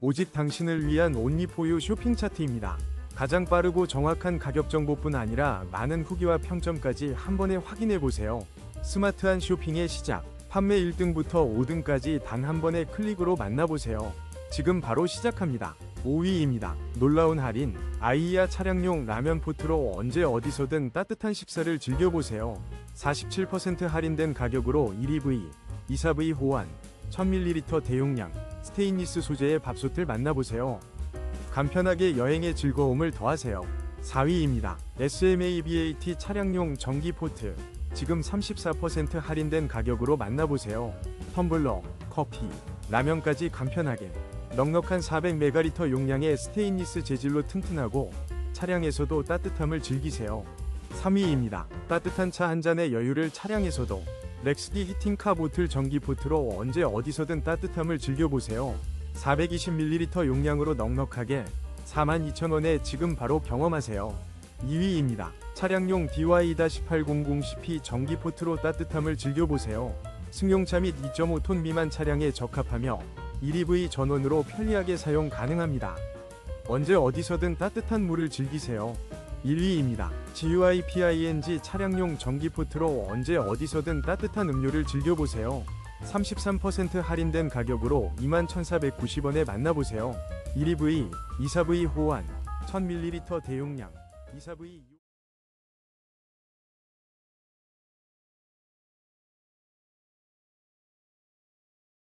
오직 당신을 위한 온리포유 쇼핑 차트입니다. 가장 빠르고 정확한 가격 정보뿐 아니라 많은 후기와 평점까지 한 번에 확인해 보세요. 스마트한 쇼핑의 시작. 판매 1등부터 5등까지 단 한 번의 클릭으로 만나보세요. 지금 바로 시작합니다. 5위입니다. 놀라운 할인. 아이야 차량용 라면 포트로 언제 어디서든 따뜻한 식사를 즐겨보세요. 47% 할인된 가격으로 1EV, 2사V 호환, 1000ml 대용량, 스테인리스 소재의 밥솥을 만나보세요. 간편하게 여행의 즐거움을 더하세요. 4위입니다. SMA BAT 차량용 전기 포트. 지금 34% 할인된 가격으로 만나보세요. 텀블러, 커피, 라면까지 간편하게. 넉넉한 400메가리터 용량의 스테인리스 재질로 튼튼하고 차량에서도 따뜻함을 즐기세요. 3위입니다. 따뜻한 차 한 잔의 여유를 차량에서도 렉스디 히팅카 보틀 전기 포트로 언제 어디서든 따뜻함을 즐겨보세요. 420ml 용량으로 넉넉하게 42,000원에 지금 바로 경험하세요. 2위입니다. 차량용 DY-8000CP 전기 포트로 따뜻함을 즐겨보세요. 승용차 및 2.5톤 미만 차량에 적합하며 1EV 전원으로 편리하게 사용 가능합니다. 언제 어디서든 따뜻한 물을 즐기세요. 1위입니다. GUI PING 차량용 전기 포트로 언제 어디서든 따뜻한 음료를 즐겨보세요. 33% 할인된 가격으로 21,490원에 만나보세요. 1EV, 2사V 호환, 1000ml 대용량, 2사V